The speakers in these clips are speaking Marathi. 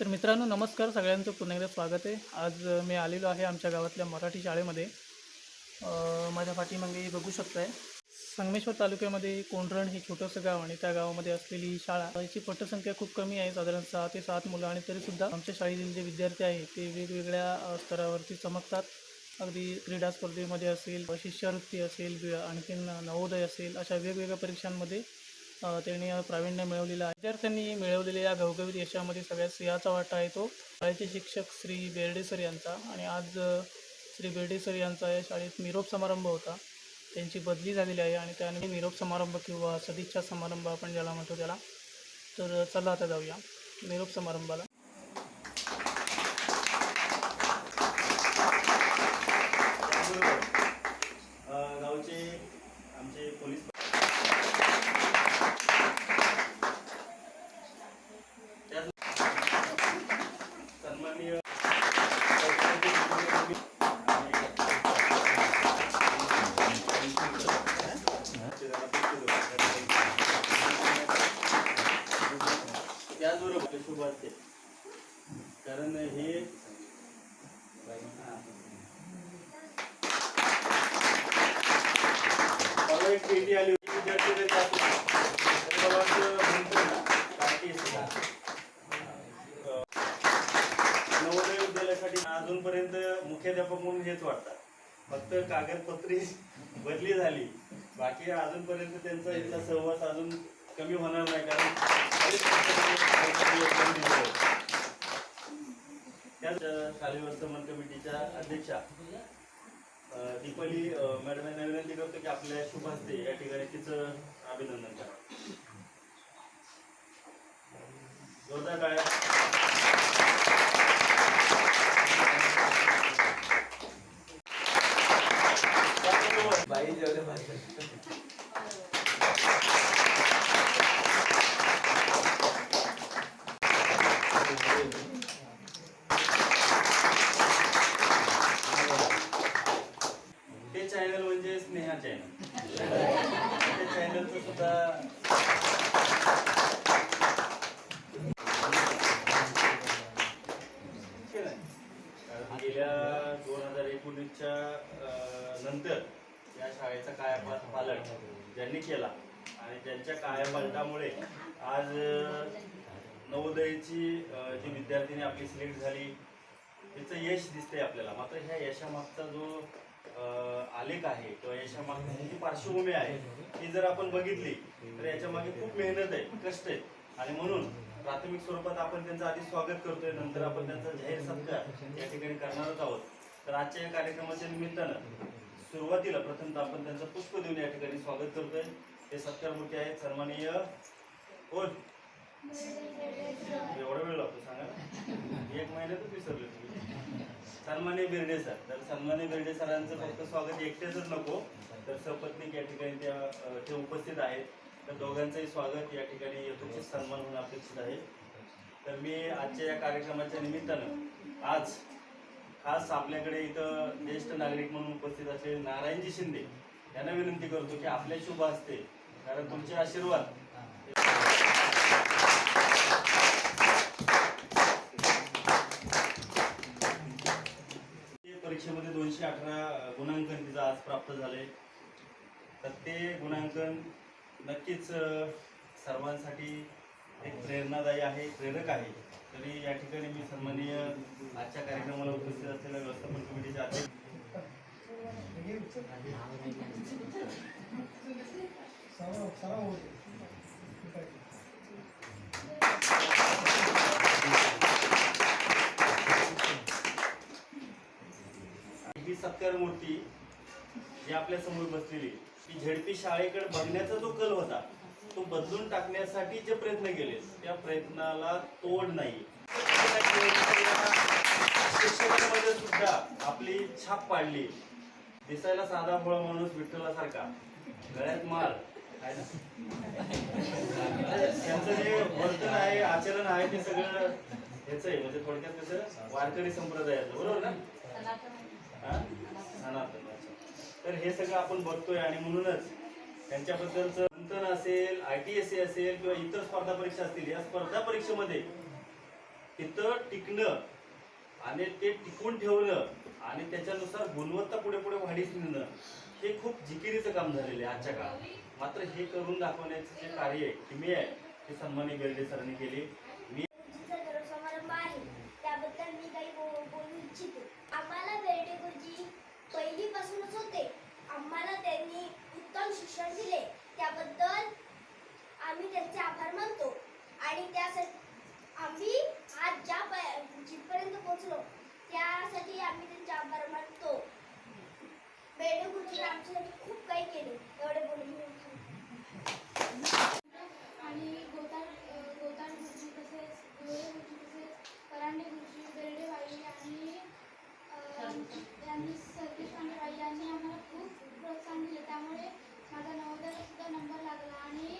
तर मित्रांनो नमस्कार. सगळ्यांचं पुन्हा एकदा स्वागत आहे. आज मी आलेलो आहे आमच्या गावातल्या मराठी शाळेमध्ये. माझ्या पाठीमागे बघू शकताय. संगमेश्वर तालुक्यामध्ये कोंढरण हे छोटंसं गाव आणि त्या गावामध्ये असलेली ही शाळा. याची पटसंख्या खूप कमी आहे. साधारण सहा ते सात मुलं आणि तरीसुद्धा आमच्या शाळेतील जे विद्यार्थी आहेत ते वेगवेगळ्या स्तरावरती चमकतात. अगदी क्रीडा स्पर्धेमध्ये असेल शिष्यवृत्ती असेल आणखीन नवोदय असेल अशा वेगवेगळ्या परीक्षांमध्ये त्यांनी प्रावीण्य मिळवलेलं आहे. विद्यार्थ्यांनी मिळवलेल्या या घवघवीत यशामध्ये सगळ्यात सिंहाचा वाटा आहे तो शाळेचे शिक्षक श्री बेर्डे सर यांचा आणि आज श्री बेर्डे सर यांचा या शाळेत निरोप समारंभ होता. त्यांची बदली झालेली आहे आणि त्याने निरोप समारंभ किंवा सदिच्छा समारंभ आपण ज्याला म्हणतो त्याला. तर चला आता जाऊया निरोप समारंभाला त्याचबरोबर अ, गावचे आमचे पोलीस त्याच- सन्माननीय त्याचबरोबर असते कारण हे मला एक पेटी आली होती विद्यार्थी नवोदय विद्यालयासाठी अजूनपर्यंत मुख्याध्यापक म्हणून हेच वाटतात फक्त कागदपत्री बदली झाली. बाकी अजूनपर्यंत त्यांचा इथला सहवास अजून कमी होणार नाही कारण वर्तमान कमिटीच्या अध्यक्षा अ, दीपाली मॅडम विनंती करतो की आपल्या शुभ हस्ते या ठिकाणी तिचं अभिनंदन करा जोरदार टाळ्या बाई जेवढे पाहिजे ते चॅनल म्हणजे स्नेहा चॅनल त्या चॅनलचं सुद्धा ठीक आहे. कारण गेल्या दोन हजार एकोणीसच्या अं, नंतर या शाळेचा कायापालट पालट त्यांनी केला. आणि त्यांच्या कायापलटामुळे आज नवोदयची जी विद्यार्थिनी आपली सिलेक्ट झाली तिचं यश दिसतंय आपल्याला. मात्र ह्या यशामागचा जो आलेख आहे किंवा यशामागची जी पार्श्वभूमी आहे ती जर आपण बघितली तर याच्या मागे खूप मेहनत आहे कष्ट आहे. आणि म्हणून प्राथमिक स्वरूपात आपण त्यांचं आधी स्वागत करतोय नंतर आपण त्यांचा जाहीर सत्कार या ठिकाणी करणारच आहोत. तर आजच्या या कार्यक्रमाच्या निमित्तानं सुरुवातीला प्रथमतः आपण त्यांचं पुष्प देऊन या ठिकाणी स्वागत करतोय. ते सत्कारमूर्ती आहेत सन्माननीय कोण? एवढा वेळ लागतो सांगा एक महिन्यातच विसरले तुम्ही. सन्मान्य बिर्डे सर. तर सन्मान्य बिर्डे सरांचं फक्त स्वागत एकट्याच नको. तर सपत्नीक या ठिकाणी त्या ते उपस्थित आहेत. तर दोघांचंही स्वागत या ठिकाणी यथोचित सन्मान होणं अपेक्षित आहे. तर मी आजच्या या कार्यक्रमाच्या निमित्तानं आज खास आपल्याकडे इथं ज्येष्ठ नागरिक म्हणून उपस्थित असलेले नारायणजी शिंदे यांना विनंती करतो की आपल्या शुभ असते कारण तुमचे आशीर्वाद. परीक्षेमध्ये दोनशे अठरा गुणांकन तिचं आज प्राप्त झाले तर ते गुणांकन नक्कीच सर्वांसाठी एक प्रेरणादायी आहे प्रेरक आहे. तरी या ठिकाणी मी सन्माननीय आजच्या कार्यक्रमाला उपस्थित असलेल्या व्यवस्थापन कमिटीचे अध्यक्ष ही सत्कार मूर्ती जी आपल्यासमोर बसलेली ती झेडपी शाळेकडे बघण्याचा जो कल होता तो बदलून टाकण्यासाठी जे प्रयत्न केले त्या प्रयत्नाला तोड नाही. शिक्षकांमध्ये सुद्धा आपली छाप पाडली. दिसायला साधा भोळा माणूस विठ्ठलासारखा. गळ्यात माल. त्यांचं जे वर्तन आहे आचरण आहे ते सगळं हेच आहे. म्हणजे थोडक्यात कसं वारकरी संप्रदायाचं. बरोबर ना? सनातन. तर हे सगळं आपण बघतोय आणि म्हणूनच त्यांच्याबद्दलचं नंतर असेल आय टी एस असेल किंवा इतर स्पर्धा परीक्षा असतील या स्पर्धा परीक्षेमध्ये तिथं टिकणं आणि ते टिकून ठेवणं आणि त्याच्यानुसार गुणवत्ता पुढे पुढे वाढीस नेणं हे खूप जिकिरीचं काम झालेलं आहे आजच्या काळात. मात्र हे करून दाखवण्याचं जे कार्य आहे किमी आहे ते सन्मानी बेर्डे सरांनी केली मी गुरुजीचा जन्म समारंभ आहे त्याबद्दल मी काही बो- बोलू इच्छिते आम्हाला बेर्डे गुरुजी पहिलीपासूनच होते आम्हाला त्यांनी उत्तम शिक्षण दिले. त्याबद्दल आम्ही त्यांचे आभार मानतो. आणि त्यासाठी आम्ही आज ज्या जिथपर्यंत पोहोचलो त्यासाठी आम्ही त्यांचे आभार मानतो. बेर्डे गुरुजीने आमच्यासाठी खूप काही केले. एवढे बोलून मी थांबते. आणि गोतार अ, गोतार गुरुजी तसेच गोळे गुरुजी तसेच परांडे गुरुजी बेर्डेबाई आणि अ, यांनी सतीश पांडेबाई यांनी आम्हाला खूप प्रोत्साहन दिले त्यामुळे माझा नवोदयाला सुद्धा नंबर लागला आणि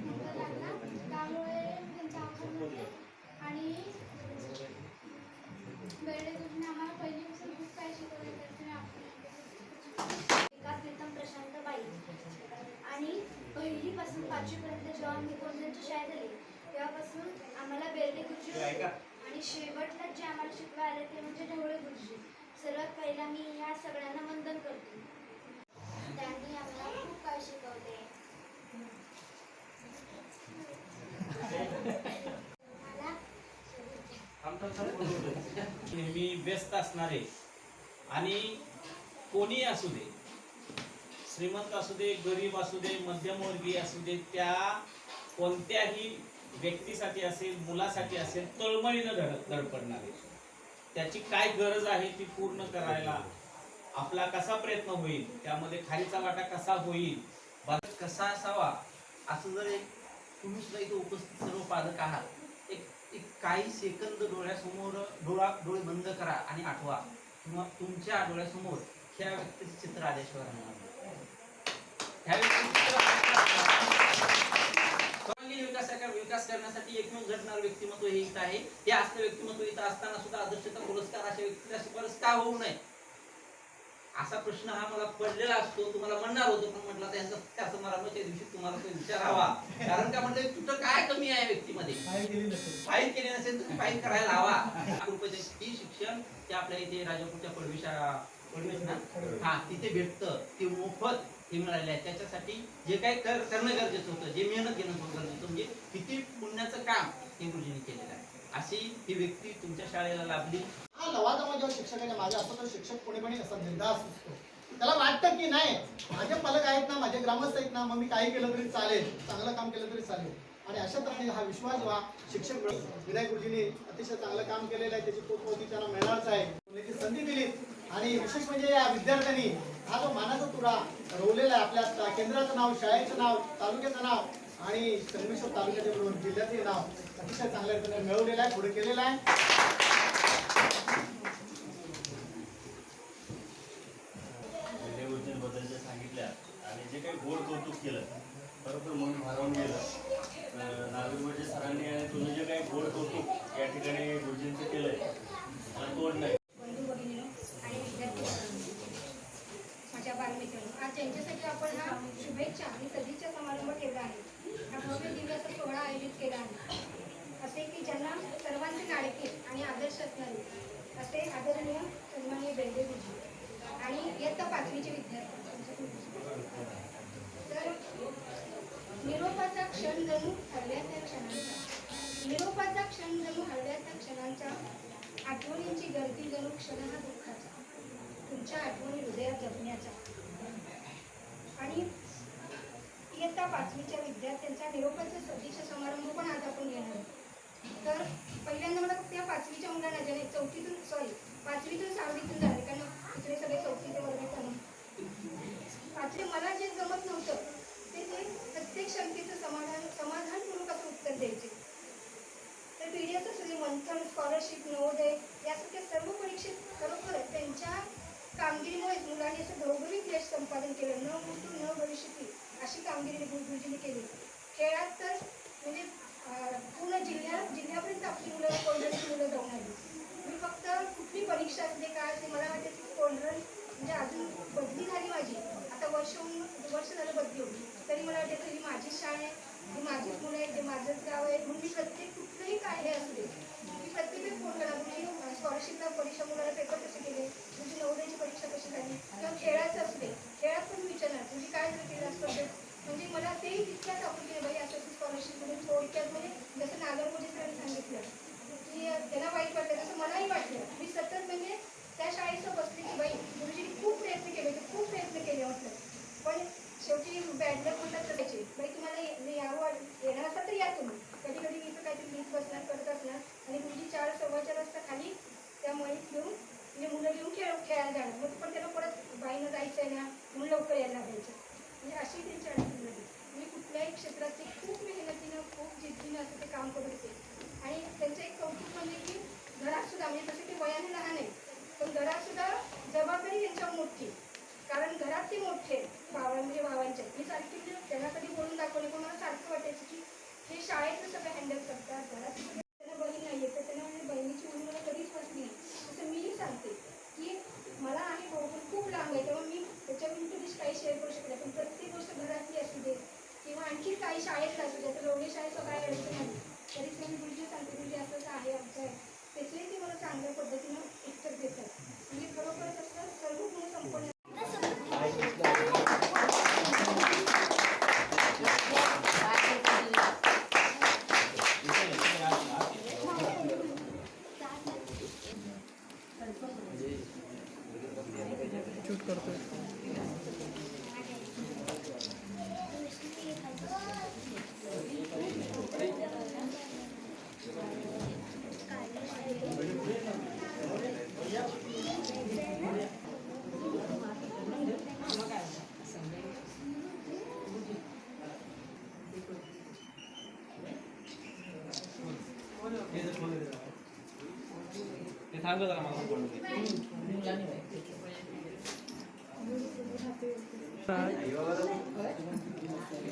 नंबर लागला त्यामुळे मी त्यांचा आभार मानते आणि बेर्डे गुरुजीने आम्हाला पहिलीपासून खूप काही शिकवले त्याचे मी आभार मानते. विकास प्रीतम प्रशांत बाई आणि पहिलीपासून पाचवीपर्यंत जेव्हा मी कोणत्याच्या शाळेत आले तेव्हापासून आम्हाला बेर्डे गुरुजी. आणि शेवटला जे आम्हाला शिकवायला आले ते म्हणजे ढवळे गुरुजी सर्वात पहिला मी ह्या सगळ्यांना वंदन करते त्यांनी आम्हाला खूप काय शिकवले. नेहमी व्यस्त असणारे आणि कोणी असू दे श्रीमंत असू दे गरीब असू दे मध्यमवर्गीय असू दे त्या कोणत्याही व्यक्तीसाठी असेल मुलासाठी असेल तळमळीनं धड धडपडणारे त्याची काय गरज आहे ती पूर्ण करायला? आपला कसा प्रयत्न होईल? त्यामध्ये खालीचा वाटा कसा होईल? बालक कसा असावा? असं जर एक तुम्ही सुद्धा इथे उपस्थित सर्व पालक आहात एक एक काही सेकंद डोळ्यासमोर डोळा डोळे बंद करा आणि आठवा. किंवा तुमच्या डोळ्यासमोर ह्या व्यक्तीचं चित्र आल्याशिवाय राहणार नाही. ह्या व्यक्तीचं चित्र आल्याशिवाय सर्वांगीण विकासाचा विकास करण्यासाठी एकमेव घडणारं व्यक्तिमत्व हे इथं आहे. हे असलं व्यक्तिमत्व इथं असताना सुद्धा आदर्शता पुरस्कार अशा व्यक्तीला शिफारस का होऊ नये? असा प्रश्न हा मला पडलेला असतो तुम्हाला म्हणणार होतो पण म्हटलं त्यांचा त्या समारंभाच्या दिवशी तुम्हाला तो विचारावा कारण का म्हणजे तुझं काय कमी आहे व्यक्तीमध्ये? फाईल केली नसेल. तर फाईल करायला हवा. ही शिक्षण ते आपल्या इथे राजापूरच्या पडवी शाळा पडवीच ना हा तिथे भेटतं. ते मोफत हे मिळाले आहे त्याच्यासाठी जे काही कर करणं गरजेचं होतं जे मेहनत घेणं गरजेचं म्हणजे किती पुण्याचं काम हे गुरुजींनी केलेलं आहे. अशी ही व्यक्ती तुमच्या शाळेला लाभली. हा लवाजमा जेव्हा शिक्षकाच्या मागे असतो तर शिक्षक कोणीपणी असा बिंदास असतो. त्याला वाटतं की नाही माझे पालक आहेत ना माझे ग्रामस्थ आहेत ना मग मी काही केलं तरी चालेल चांगलं काम केलं तरी चालेल. आणि अशा तऱ्हेने हा विश्वास जेव्हा शिक्षक मिळतो. विनायक गुरुजींनी अतिशय चांगलं काम केलेलं आहे त्याची पोटपोटी त्यांना मिळणारच आहे. संधी दिली. आणि विशेष म्हणजे या विद्यार्थ्यांनी हा जो मानाचा तुरा रोवलेला आहे आपल्या केंद्राचं नाव शाळेचं नाव तालुक्याचं नाव आणि संगमेश्वर तालुक्याच्या बरोबर जिल्ह्याचे नाव अतिशय चांगल्या रीतीने मिळवलेलं आहे पुढे केलेलं आहे. सांगितल्या आणि जे काही गोड कौतुक केलं खरोखर मन भारावून गेलं. नागरिक सरांनी आणि तुम्ही जे काही गोड कौतुक या ठिकाणी गुरुजींचं केलंय मला तोड नाही बंधू भगिनीनो आणि विद्यार्थी माझ्या बालमित्रांनो आज ज्यांच्यासाठी आपण हा शुभेच्छा आणि सदिच्छा समारंभ ठेवला आहे हा भव्य दिव्य असा सोहळा आयोजित केला आहे असे की ज्यांना सर्वांचे लाडके शासनाने असे आदरणीय सन्मान्य बेंडे आणि इयत्ता पाचवीचे विद्यार्थी तर निरोपाचा क्षण जणू हरव्याच्या क्षणांचा निरोपाचा क्षण जणू हरव्याच्या क्षणांचा आठवणींची गर्दी जणू क्षण हा दुःखाचा तुमच्या आठवणी हृदयात जपण्याचा. आणि इयत्ता पाचवीच्या विद्यार्थ्यांचा निरोपाचा सदीचा समारंभ पण आज आपण घेणार आहोत. तर पहिल्यांदा मला फक्त या पाचवीच्या मुलांना ज्याने चौथीतून सॉरी पाचवीतून सहावीतून झाले कारण इकडे सगळे चौथीचे वर्ग आहेत पाचवी मला जे जमत नव्हतं ते ते प्रत्येक शंकेचं समाधान समाधानपूर्वक असं उत्तर द्यायचे. तर पी डी एस असू दे मंथन स्कॉलरशिप नवोदय यासारख्या सर्व परीक्षेत खरोखर त्यांच्या कामगिरीमुळेच मुलांनी असं घवघवीत यश संपादन केलं न मृत्यू न भविष्यती अशी कामगिरी गुरुजीने केली. खेळात तर म्हणजे पूर्ण जिल्ह्या जिल्ह्यापर्यंत आपली मुलं कोंढरची मुलं जाऊन आली. मी फक्त कुठली परीक्षा असते काय असते मला वाटते की कोंढरण म्हणजे अजून बदली झाली माझी. आता वर्ष होऊन वर्ष झालं बदली होती तरी मला वाटते की ही माझी शाळा आहे ही माझीच मुलं आहेत ते माझंच गाव आहे. म्हणून मी प्रत्येक कुठलंही काय हे असू दे मी प्रत्येकच फोन करा. म्हणजे स्कॉलरशिपला परीक्षा मुलाला पेपर कसे केले तुझी म्हणजे नवोदयाची परीक्षा कशी झाली किंवा खेळाचं असू दे खेळात पण मी विचारणार तुझी काय जर केलं स्पर्धेत म्हणजे मला तेही तितक्याच आपण की बाई असं स्कॉलरशिप म्हणून थोडक्यात म्हणजे जसं नागरमोदी सरांनी सांगितलं की त्यांना वाईट वाटलं तसं मलाही वाटलं मी सतत म्हणजे त्या शाळेचं बसले की बाई गुरुजींनी खूप प्रयत्न केले ते खूप प्रयत्न केले म्हटलं पण शेवटी बॅड लक म्हणतात तसायचे बाई तुम्हाला ये- यावं येणार असाल तर या तुम्ही कधी कधी मी इथं काहीतरी लिहित बसणार करत असणार आणि गुरुजी चार सव्वा चार वाजता खाली त्या मळीत घेऊन म्हणजे मुलं घेऊन खेळ खेळायला जाणार मग पण त्यांना परत बाईनं जायचं आहे ना म्हणून लवकर यायला लागायचं म्हणजे अशी त्यांची अडचण झाली म्हणजे कुठल्याही क्षेत्रात ते खूप मेहनतीनं खूप जिद्दीने असं ते काम करत होते आणि त्यांचं एक कौतुक म्हणजे की घरात सुद्धा म्हणजे तसे ते वयाने लहान आहे पण घरात सुद्धा जबाबदारी त्यांच्यावर मोठी कारण घरात ते मोठे भावा म्हणजे भावांचे मी सारखी म्हणजे त्यांना कधी बोलून दाखवले पण मला सारखं वाटायचं की हे शाळेतलं सगळं हँडल करतात. घरात त्यांना बहीण नाही आहे तर त्यांना म्हणजे बहिणीची उडी मला कधीच बसली तसं मीही सांगते की मला आहे भाऊ पण खूप लांब आहे तेव्हा मी त्याच्या कधीच काही शेअर करू शकले पण प्रत्येक गोष्ट घरातली असू दे किंवा आणखी काही शाळेत असू दे लोणी शाळेत शाळेचं काय अडचण आली मी गुरुजी सांगते गुरुजी असं असं आहे आमचं आहे त्याचंही ते मला चांगल्या पद्धतीनं उत्तर देतात म्हणजे खरोखरच असं सर्व गुण संपन्न शूट करतोय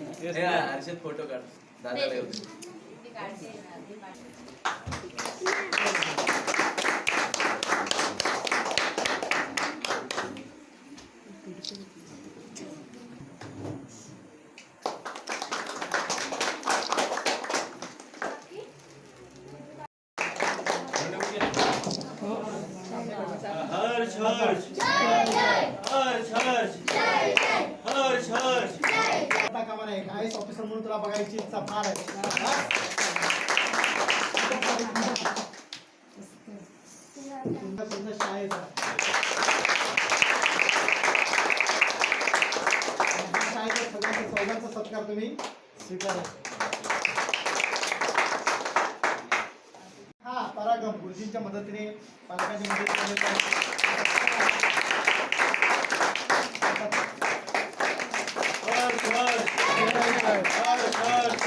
हर्षद फोटो काढ. दादाला येऊ दे. हर्ष हर्ष हर्ष हर्ष हर्ष हर्ष आता कामा नाही आय एस ऑफिसर म्हणून तुला बघायची इच्छा फार आहे हा? तुमचा तुमचा शाळेचा आणि शाळेच्या सगळ्यांचा चौघांचा सत्कार तुम्ही स्वीकारा हा परागम गुरुजींच्या मदतीने पालकांची मदत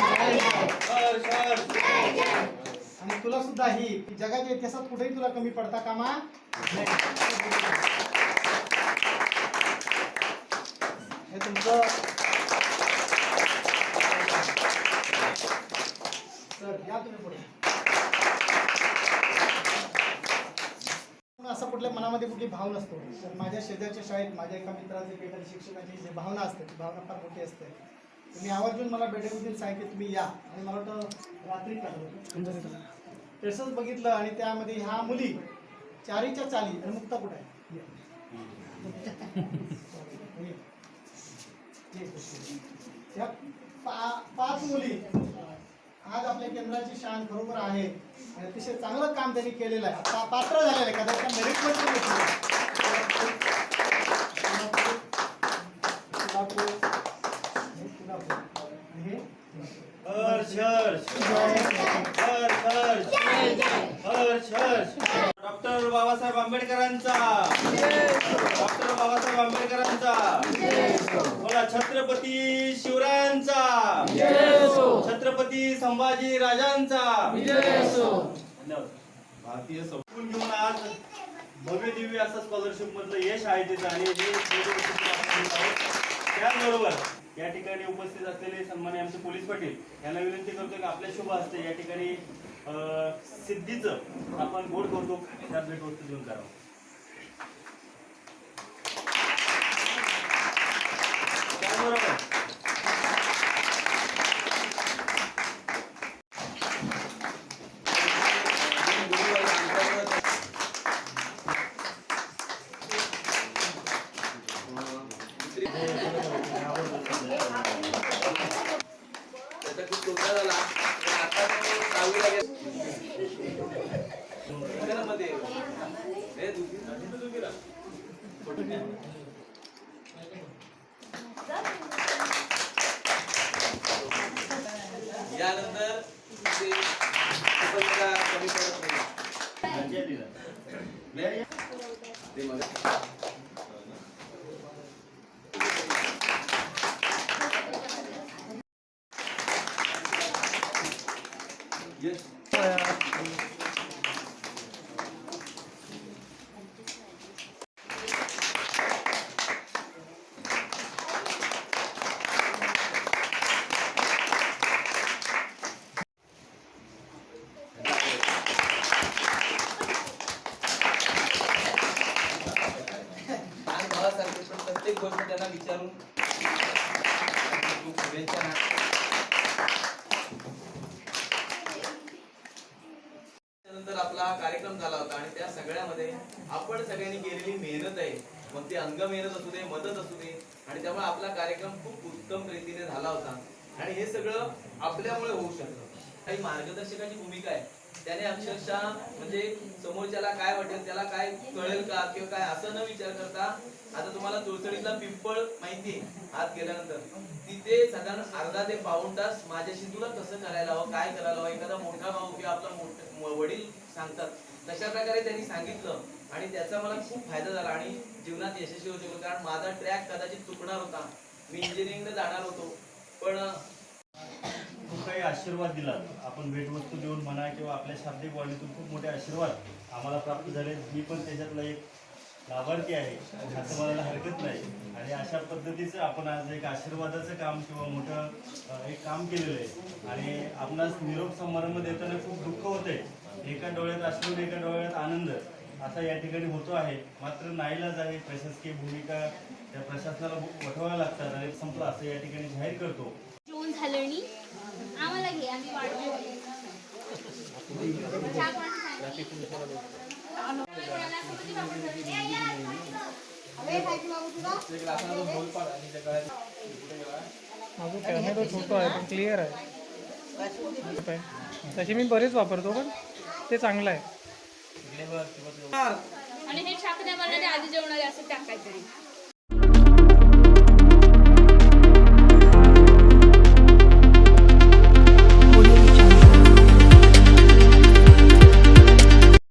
हर्ष आणि तुला सुद्धा ही जगाच्या इतिहासात कुठेही तुला कमी पडता कामा नये. हे तुमचं सर या तुम्ही पुढे पण असं कुठल्या मनामध्ये कुठली भाव नसतो तर माझ्या शेजारच्या शाळेत माझ्या एका मित्राचे काहीतरी शिक्षकाची जी भावना असते ती भावना फार मोठी असते तुम्ही आवर्जून मला भेटेबद्दल सांगितले तुम्ही या आणि मला वाटतं रात्री टाकलं तसंच बघितलं आणि त्यामध्ये ह्या मुली चारीच्या चाली आणि मुक्ता कुठे आहे ये. पा पाच मुली आज आपल्या केंद्राची शान खरोखर आहे. आणि अतिशय चांगलं काम त्यांनी केलेलं आहे. पात्र झालेलं आहे. कदाचित डॉक्टर बाबासाहेब आंबेडकरांचा. डॉक्टर बाबासाहेब आंबेडकरांचा. बोला छत्रपती शिवरायांचा छत्रपती संभाजी राजांचा. धन्यवाद. भारतीय संपूर्ण घेऊन आज भव्य दिव्य असं स्कॉलरशिप मधलं यश आहे तिथं आणि हे. त्याचबरोबर या ठिकाणी उपस्थित असलेले सन्मान्य आमचे पोलीस पाटील यांना विनंती करतो की आपल्या शुभ हस्ते या ठिकाणी अं, सिद्धीचं आपण गोड करतो त्या भेटवस्तू देऊन करावं त्याचबरोबर दहावीला गेला. ए, दुकान. फोटो घ्या. यानंतर ते कमी पडत नाही मजा दिला. ते मग येस आणि मला सांगते पण प्रत्येक गोष्ट त्यांना विचारून शुभेच्छा ना त्यानंतर आपला हा कार्यक्रम झाला होता आणि त्या सगळ्यामध्ये आपण सगळ्यांनी केलेली मेहनत आहे. मग ते अंग मेहनत असू दे मदत असू दे. आणि त्यामुळे आपला कार्यक्रम खूप उत्तम रीतीने झाला होता. आणि हे सगळं आपल्यामुळे होऊ शकतं काही मार्गदर्शकाची भूमिका आहे. त्याने अक्षरशः म्हणजे समोरच्याला काय वाटेल त्याला काय कळेल का किंवा काय असं न विचार करता आता तुम्हाला तुळसडीतला पिंपळ माहिती आत गेल्यानंतर. तिथे साधारण अर्धा ते पाऊण तास माझ्याशी तुला कसं करायला हवं काय करायला हवं एखादा मोठा भाऊ किंवा आपला मोठा वडील सांगतात. तशा प्रकारे त्यांनी सांगितलं. आणि त्याचा मला खूप फायदा झाला आणि जीवनात यशस्वी होते. कारण माझा ट्रॅक कदाचित चुकणार होता. मी इंजिनिअरिंगला जाणार होतो. पण खूप काही आशीर्वाद दिला. आपण भेटवस्तू देऊन म्हणा किंवा आपल्या शाब्दिक वाणीतून खूप मोठे आशीर्वाद आम्हाला प्राप्त झाले. मी पण त्याच्यातला एक लाभार्थी आहे. असं म्हणायला हरकत नाही. आणि अशा पद्धतीचं आपण आज एक आशीर्वादाचं काम किंवा मोठं एक काम केलेलं आहे. आणि आपणास निरोप समारंभ देताना खूप दुःख होते एका डोळ्यात असून एका डोळ्यात आनंद. असा या ठिकाणी होतो आहे. मात्र नाईलाज आहे प्रशासकीय भूमिका त्या प्रशासनाला वठवाव्या लागतात आणि संपला असं या ठिकाणी जाहीर करतो. जेवण झालं आम्हाला घे आम्ही माझा कॅमेरा छोटो आहे पण क्लिअर आहे. तसे मी बरेच वापरतो पण ते चांगलं आहे. आणि हे शाकण्या मला आधी जेवणारे असं टाकायचं